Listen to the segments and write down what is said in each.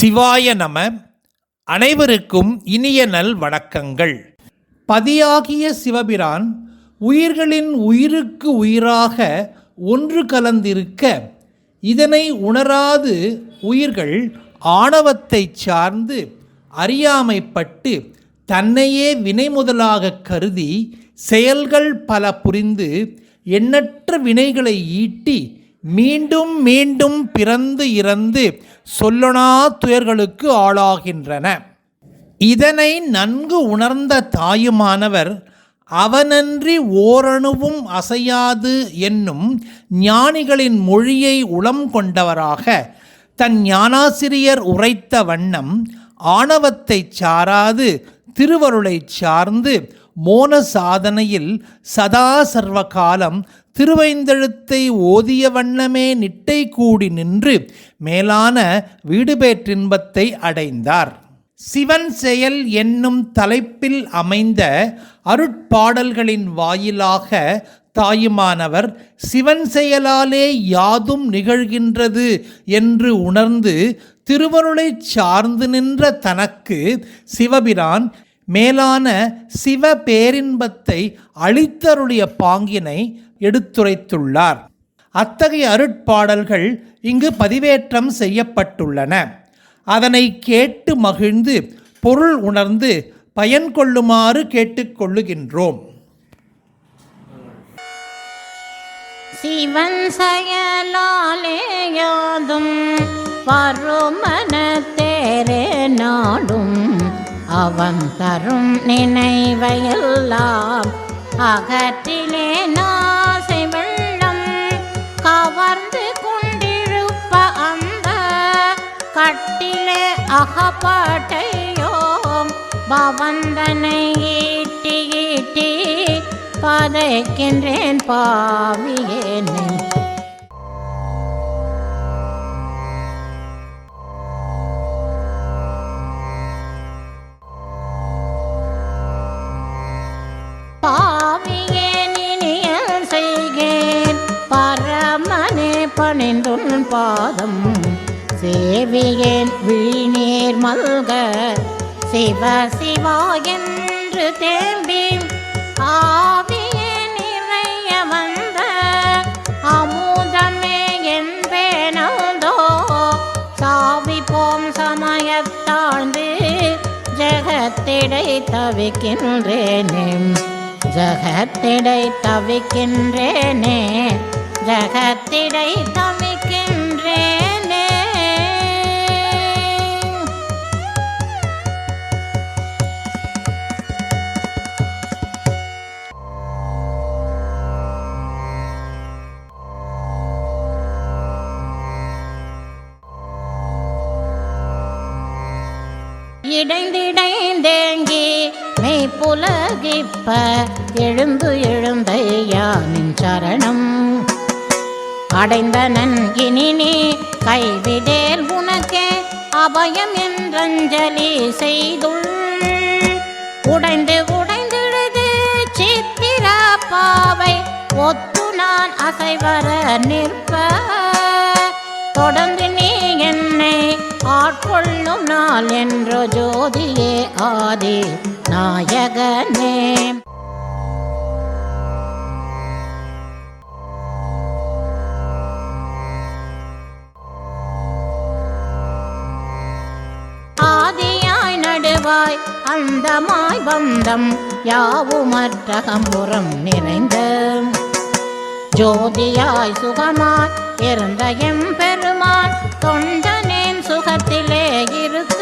சிவாய நம அனைவருக்கும் இனிய நல் வணக்கங்கள். பதியாகிய சிவபிரான் உயிர்களின் உயிருக்கு உயிராக ஒன்று கலந்திருக்க இதனை உணராது உயிர்கள் ஆணவத்தை சார்ந்து அறியாமைப்பட்டு தன்னையே வினை முதலாக கருதி செயல்கள் பல புரிந்து எண்ணற்ற வினைகளை ஈட்டி மீண்டும் மீண்டும் பிறந்து இறந்து சொல்லனா துயர்களுக்கு ஆளாகின்றன. இதனை நன்கு உணர்ந்த தாயுமானவர் அவனன்றி ஓரணுவும் அசையாது என்னும் ஞானிகளின் மொழியை உளம் கொண்டவராக தன் ஞானாசிரியர் உரைத்த வண்ணம் ஆணவத்தைச் சாராது திருவருளைச் சார்ந்து மோன சாதனையில் சதா சர்வ காலம் திருவைந்தெழுத்தை ஓதிய வண்ணமே நிட்டை கூடி நின்று மேலான வீடுபேற்றின்பத்தை அடைந்தார். சிவன் செயல் என்னும் தலைப்பில் அமைந்த அருட்பாடல்களின் வாயிலாக தாயுமானவர் சிவன் செயலாலே யாதும் நிகழ்கின்றது என்று உணர்ந்து திருவருளைச் சார்ந்து நின்ற தனக்கு சிவபிரான் மேலான சிவ பேரின்பத்தை அளித்தருடைய பாங்கினை எடுத்துரைத்துள்ளார். அத்தகைய அருட்பாடல்கள் இங்கு பதிவேற்றம் செய்யப்பட்டுள்ளன. அதனை கேட்டு மகிழ்ந்து பொருள் உணர்ந்து பயன் கொள்ளுமாறு கேட்டுக்கொள்ளுகின்றோம். சிவன் செயலாலே யாதும் பருமனத்தேரே தேரே நாடும். அவன் தரும் நினைவையெல்லாம் அகற்றிலே கட்டிலே அகப்பாட்டையோம். பவந்தனை ஈட்டி ஈட்டி பதைக்கின்றேன் பாவியேனே பாவியேன் இனியல் செய்கேன். பரமனே பணிந்துள் பாதம் சேவியேன் விழிநீர் மல்க. சிவ சிவா என்று தேம்பி ஆவியே நிறைய வந்த. அமுதமே என்பேனதோ சாவி சமயத்தாழ்ந்து ஜகத்திடை தவிக்கின்றேனே. ஜகத்திடை தவிக்கின்றேனே. ஜகத்திடை த புலகிப்ப எழும்பு எழும்பையா நின் சரணம். அடைந்தனன் இனி நீ கைவிடேல் உனக்கே அபயம் என்றஞ்சலி செய்துள். உடைந்து உடைந்திடுது சித்திர பாவை ஒத்து நான் அசைவர நிற்ப. தொடர்ந்து நீ என்னை ஆட்கொள்ளும் நாள் என்ற ஜோதியே ஆதி. நாயகனே. ஆதியாய் நடுவாய் அந்தமாய் பந்தம் யாவுமற்றகம்புறம் நிறைந்த. ஜோதியாய் சுகமாய் இருந்த எம்பெருமான் தொண்டனேன் சுகத்திலே இருக்கும்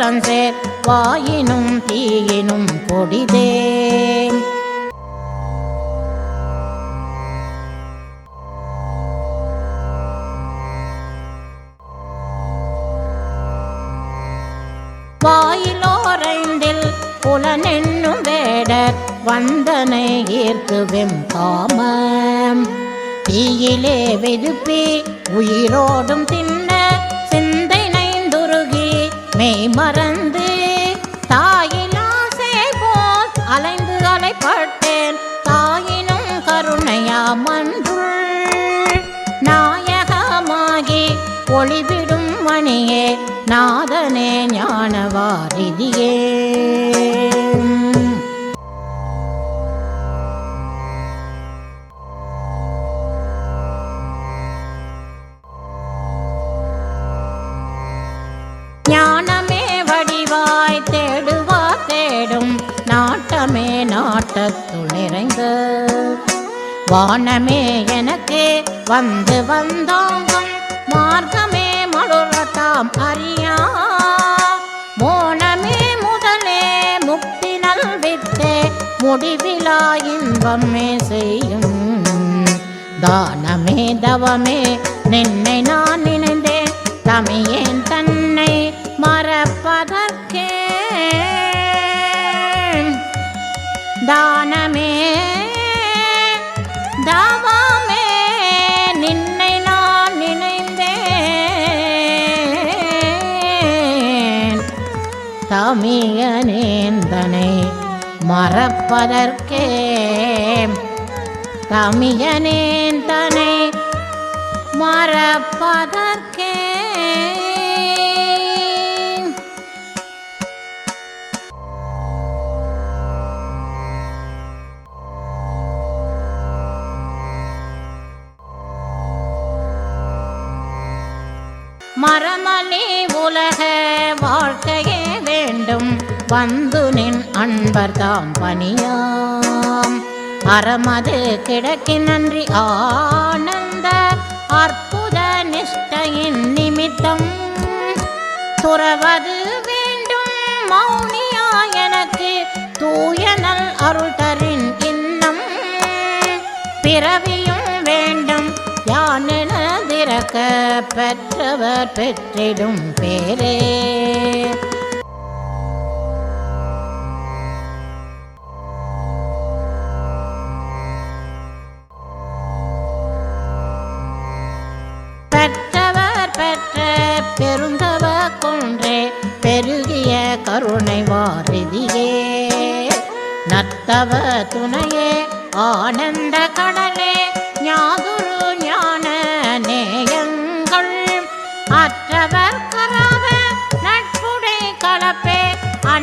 அன்றியும் வாயினும் தீயினும் கொடிதே வாயிலோரைந்தில் புலனென்னும் வேடர் வந்தனை ஈர்க்குவெம் காமம். தீயிலே வெதுப்பி உயிரோடும் தின் மெய் மறந்து தாயிலாசே போல் அலைந்து அலைப்பட்டேன். தாயினும் கருணையா மன்றுள் நாயகமாகி ஒளிவிடும் மணியே நாதனே ஞானவாரிதியே. நாட்டத்துள் நிறைந்த வானமே எனக்கு வந்து வந்தோங்கும் மார்க்கமே மடுரத்தாம் அறியா. மோனமே முதலே முக்தி நல்வித்தே முடிவிலா இன்பமே செய்யும். தானமே தவமே நின்னை நான் நினைந்தேன் தமியேன் தானமே? தாவாமே நின்னை நான் நினைந்தேன். தமியனேந்தனை மறப்பதற்கே தமியனேந்தனை மறப்பதற்கே உலக வாழ்க்கையே வேண்டும். வந்து நின் அன்பர் தாம் பணியாம். அறமது கிடக்கி நன்றி ஆனந்த அற்புத நிஷ்டையின் நிமித்தம். துறவது வேண்டும் மௌனியா எனக்கு தூயனல் அருள் தரின் இன்னம். பிறவியும் திறக்க பெற்றவர் பெற்றிடும் பேரே. பெற்றவர் பெற்ற பெருந்தவ கொன்றே பெருகிய கருணை வாரிதியே. நத்தவ துணையே ஆனந்த கடலே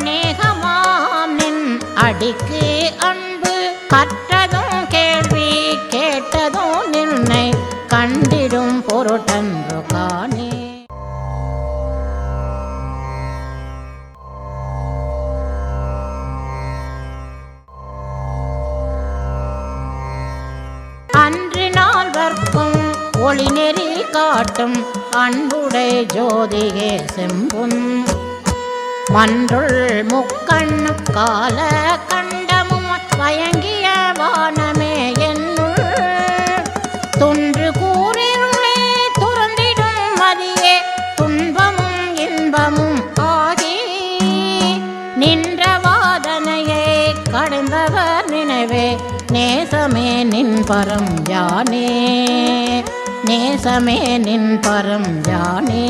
அநேகமாம் நின் அடிக்கு அன்பு கற்றதும் கேள்வி கேட்டதும் நின்னை கண்டிடும் பொருட்டன்று காணே. அன்று நால்வர்க்கும் ஒளி நெறி காட்டும் அன்புடை ஜோதிகே செம்பும் மன்றுள் முக்கண்ணு கால கண்டமும் வயங்கிய வானமே என்னுள். தொன்று கூறிருளே துறந்திடும் மதியே துன்பமும் இன்பமும் ஆகி. நின்ற வாதனையை கடந்தவர் நினைவே நேசமே நின் பரம் யானே. நேசமே நின் பரம் யானே.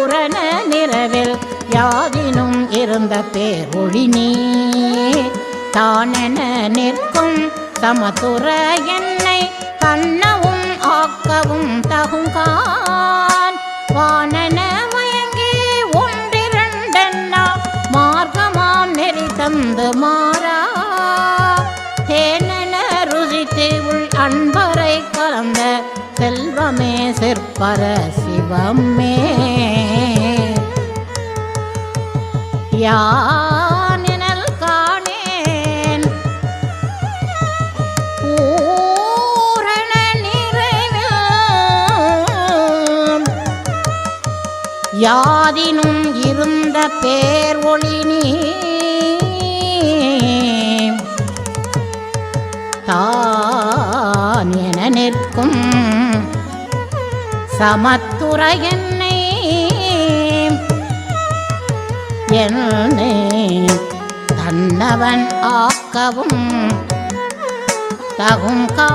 பூரண நிறவில் யாதினும் இருந்த பேரொழி நீ. தானென நிற்கும் சமதுர என்னை கண்ணவும் ஆக்கவும் தகுங்கான். வானன மயங்கி ஒன்றிரண்டென்னா மார்க்கமாம் நெறி தந்து மாறா. தேனென ருசித்து உள் அன்பரை கலந்த செல்வமே சிற்பர சிவமே. யானினல் காணேன்? பூரண நிறைவில் யாதினும் இருந்த பேர் ஒளி தான் என நிற்கும் சமத்துறையன் என்னை தன்னவன் ஆக்கவும் தகும் கா